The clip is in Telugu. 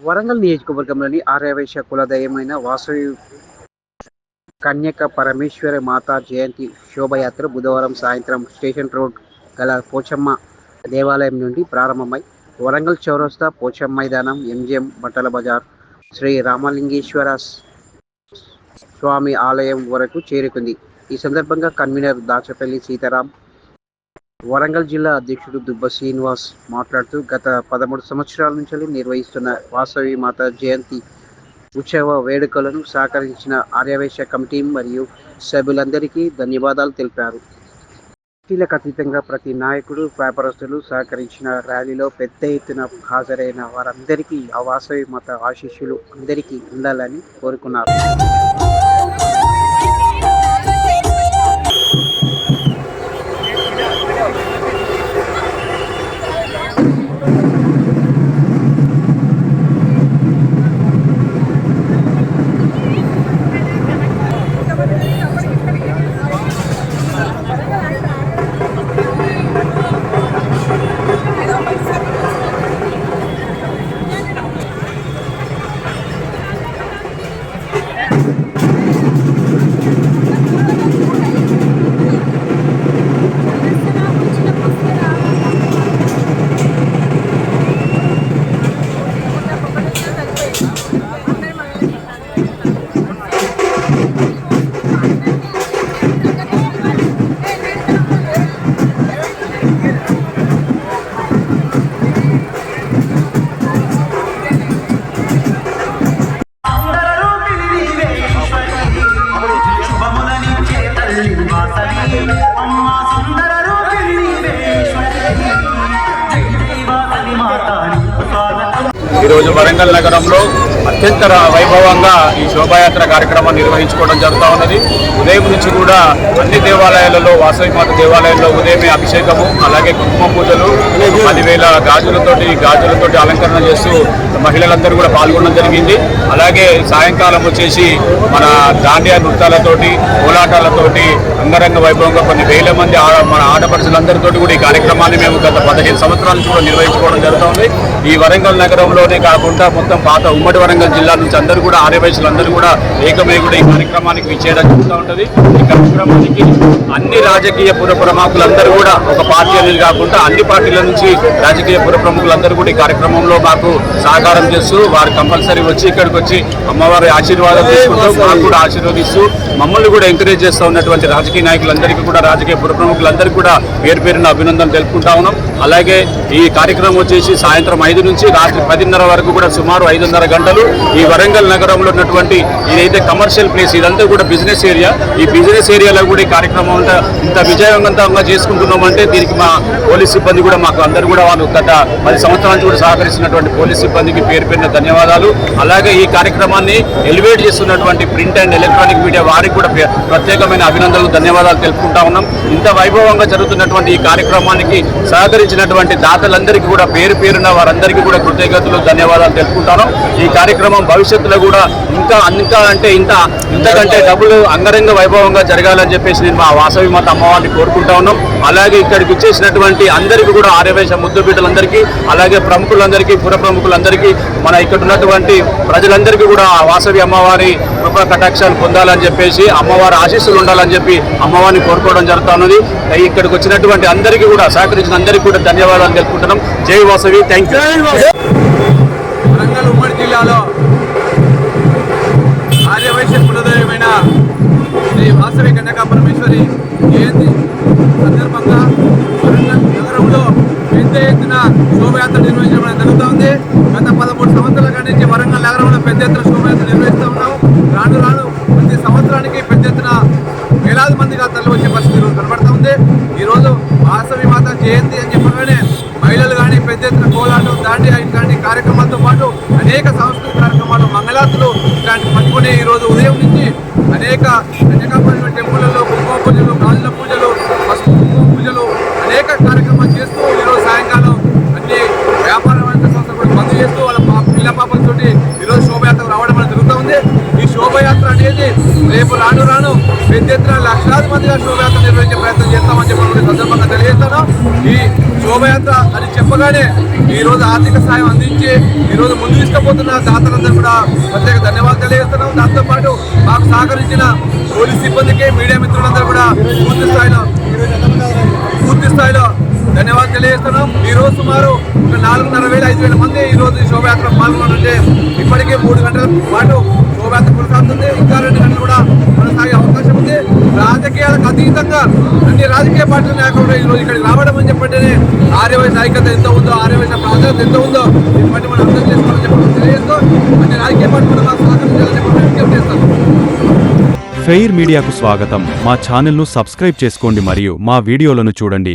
వరంగల్ నియోజకవర్గంలోని ఆర్యవైశ్య కులదయమైన వాసవి కన్యక పరమేశ్వర మాతా జయంతి శోభయాత్ర బుధవారం సాయంత్రం స్టేషన్ రోడ్ గల పోచమ్మ దేవాలయం నుండి ప్రారంభమై వరంగల్ చౌరస్తా పోచమ్మ మైదానం ఎంజిఎం బట్టల బజార్ శ్రీ రామలింగేశ్వర స్వామి ఆలయం వరకు చేరుకుంది. ఈ సందర్భంగా కన్వీనర్ దాచపల్లి సీతారాం వరంగల్ జిల్లా అధ్యక్షుడు దుబ్బ శ్రీనివాస్ మాట్లాడుతూ గత పదమూడు సంవత్సరాల నుంచి నిర్వహిస్తున్న వాసవి మాత జయంతి ఉత్సవ వేడుకలను సహకరించిన ఆర్యవేశ కమిటీ మరియు సభ్యులందరికీ ధన్యవాదాలు తెలిపారు. పార్టీలకు అతీతంగా ప్రతి నాయకుడు వ్యాపారస్తులు సహకరించిన ర్యాలీలో పెద్ద ఎత్తున హాజరైన వారందరికీ ఆ వాసవి మత ఆశీస్సులు అందరికీ ఉండాలని కోరుకున్నారు. ఈరోజు వరంగల్ నగరంలో అత్యంత వైభవంగా ఈ శోభాయాత్ర కార్యక్రమం నిర్వహించుకోవడం జరుగుతూ ఉన్నది. ఉదయం నుంచి కూడా అన్ని దేవాలయాలలో వాసవిమాత దేవాలయంలో ఉదయమే అభిషేకము అలాగే కుంకుమ పూజలు పదివేల గాజులతోటి గాజులతోటి అలంకరణ చేస్తూ మహిళలందరూ కూడా పాల్గొనడం జరిగింది. అలాగే సాయంకాలం వచ్చేసి మన దాండియా నృత్యాలతోటి కోలాటాలతోటి అంగరంగ వైభవంగా కొన్ని వేల మంది మన ఆడపడుచులందరితో కూడా ఈ కార్యక్రమాన్ని మేము గత పదిహేను సంవత్సరాల నుంచి కూడా నిర్వహించుకోవడం జరుగుతుంది ఈ వరంగల్ నగరంలోనే కాకుండా మొత్తం పాత ఉమ్మడి వరంగల్ జిల్లా నుంచి అందరూ కూడా ఆర్యవయసులందరూ కూడా ఏకమై కూడా ఈ కార్యక్రమానికి విచ్చేయడం జరుగుతూ ఉంటుంది. ఈ కార్యక్రమానికి అన్ని రాజకీయ పుర ప్రముఖులందరూ కూడా ఒక పార్టీ అనేది కాకుండా అన్ని పార్టీల నుంచి రాజకీయ పుర ప్రముఖులందరూ కూడా ఈ కార్యక్రమంలో మాకు సహకారం చేస్తూ వారు కంపల్సరీ వచ్చి ఇక్కడికి వచ్చి అమ్మవారి ఆశీర్వాదం తీసుకుంటూ మాకు కూడా ఆశీర్వదిస్తూ మమ్మల్ని కూడా ఎంకరేజ్ చేస్తూ ఉన్నటువంటి రాజకీయ నాయకులందరికీ కూడా రాజకీయ పుర ప్రముఖులందరికీ కూడా పేరు పేరున అభినందన తెలుపుకుంటా ఉన్నాం. అలాగే ఈ కార్యక్రమం వచ్చేసి సాయంత్రం ఐదు నుంచి రాత్రి పదిన్నర వరకు కూడా సుమారు ఐదున్నర గంటలు ఈ వరంగల్ నగరంలో ఉన్నటువంటి ఇదైతే కమర్షియల్ ప్లేస్ ఇదంతా కూడా బిజినెస్ ఏరియా ఈ బిజినెస్ ఏరియాలో కూడా ఈ కార్యక్రమం అంతా ఇంత విజయవంతంగా చేసుకుంటున్నామంటే దీనికి మా పోలీస్ సిబ్బంది కూడా మాకు అందరూ కూడా వాళ్ళు గత పది సంవత్సరాల నుంచి కూడా సహకరిస్తున్నటువంటి పోలీస్ సిబ్బందికి పేరు పేరున ధన్యవాదాలు. అలాగే ఈ కార్యక్రమాన్ని ఎలివేట్ చేస్తున్నటువంటి ప్రింట్ అండ్ ఎలక్ట్రానిక్ మీడియా వారికి కూడా ప్రత్యేకమైన అభినందనలు ధన్యవాదాలు తెలుపుకుంటా ఉన్నాం. ఇంత వైభవంగా జరుగుతున్నటువంటి ఈ కార్యక్రమానికి సహకరించినటువంటి దాతలందరికీ కూడా పేరు పేరున వారందరికీ కూడా కృతజ్ఞతలు ధన్యవాదాలు తెలుపుకుంటాను ఈ కార్యక్రమం భవిష్యత్తులో కూడా ఇంకా ఇంకా అంటే ఇంత ఇంతకంటే డబ్బులు అంగరంగ వైభవంగా జరగాలని చెప్పేసి నేను మా వాసవి మాత అమ్మవారిని కోరుకుంటా ఉన్నాం. అలాగే ఇక్కడికి వచ్చేసినటువంటి అందరికీ కూడా ఆర్యవేశ ముద్దు బిడ్డలందరికీ అలాగే ప్రముఖులందరికీ పుర ప్రముఖులందరికీ మన ఇక్కడ ఉన్నటువంటి ప్రజలందరికీ కూడా ఆ వాసవి అమ్మవారి కృపా కటాక్షాలు పొందాలని చెప్పేసి అమ్మవారి ఆశీస్సులు ఉండాలని చెప్పి అమ్మవారిని కోరుకోవడం జరుగుతా ఉన్నది. ఇక్కడికి వచ్చినటువంటి అందరికీ కూడా సహకరించిన అందరికీ కూడా ధన్యవాదాలు తెలుపుకుంటున్నాం. జై వాసవి. థ్యాంక్ యూ జిల్లాలో ఆర్యవైశ్య కులదైవమైన శ్రీ వాసవి కన్యకా పరమేశ్వరి జయంతి సందర్భంగా వరంగల్ నగరంలో పెద్ద ఎత్తున శోభయాత్ర నిర్వహించడం జరుగుతూ ఉంది. గత పదమూడు సంవత్సరాల నుంచి వరంగల్ నగరంలో పెద్ద ఎత్తున శోభయాత్ర నిర్వహిస్తూ ఉన్నాం. రాను రాను ప్రతి సంవత్సరానికి పెద్ద ఎత్తున వేలాది మందిగా తరలి వచ్చే పరిస్థితి కనబడుతూ ఉంది. ఈరోజు వాసవి మాత జయంతి అని చెప్పగానే కార్యక్రమాలు ఇలాంటి పట్టుకుని ఈరోజు ఉదయం నుంచి అనేక కన్యకాపరమైన టెంపుల్లో కుంకుమ పూజలు గాజుల పూజలు పసుపు కుంకుమ పూజలు అనేక కార్యక్రమాలు చేస్తూ ఈరోజు సాయంకాలం అన్ని వ్యాపార వాణిజ్య సంస్థలు కూడా బంద్ చేస్తూ వాళ్ళ పిల్ల పాపలతోటి ఈరోజు శోభయాత్రకు రావడం అనేది జరుగుతూ ఉంది. ఈ శోభయాత్ర అనేది రాను రాను పెద్ద ఎత్తున లక్షలాది మందిగా శోభయాత్ర నిర్వహించే ప్రయత్నం చేస్తామని చెప్పి కూడా సందర్భంగా తెలియజేస్తాను. ఈ శోభయాత్ర అని చెప్పగానే ఈరోజు ఆర్థిక సాయం అందించి ఈరోజు ముందు తీసుకుపోతున్న దాతలందరూ కూడా ప్రత్యేక ధన్యవాదాలు తెలియజేస్తున్నాం దాంతోపాటు మాకు సహకరించిన పోలీస్ సిబ్బందికి మీడియా మిత్రులందరూ కూడా పూర్తి స్థాయిలో పూర్తి స్థాయిలో ధన్యవాదాలు తెలియజేస్తున్నాం. ఈ రోజు సుమారు ఒక నాలుగున్నర వేల ఐదు వేల మంది ఈ రోజు ఈ శోభయాత్ర పాల్గొనంటే ఇప్పటికే మూడు గంటల పాటు శోభయాత్ర కొనసాగుతుంది. ఇంకా రెండు గంటలు కూడా కొనసాగే అవకాశం ఉంది. రాజకీయాలకు అతీతంగా అన్ని రాజకీయ పార్టీల నాయకులు ఈ రోజు ఇక్కడికి రావడం అని చెప్పంటేనే ఆర్యవైశ్య నాయకత ఎంత ఉందో ఆర్యవైశ్య ప్రాధాన్యత ఎంత ఉందో దీన్ని బట్టి మనం అర్థం చేసుకోవాలని చెప్పడం తెలియజేస్తూ అన్ని రాజకీయ పార్టీలు సహకరించాలని విజ్ఞప్తి ఫెయిర్ మీడియాకు స్వాగతం. మా ఛానల్ను సబ్స్క్రైబ్ చేసుకోండి మరియు మా వీడియోలను చూడండి.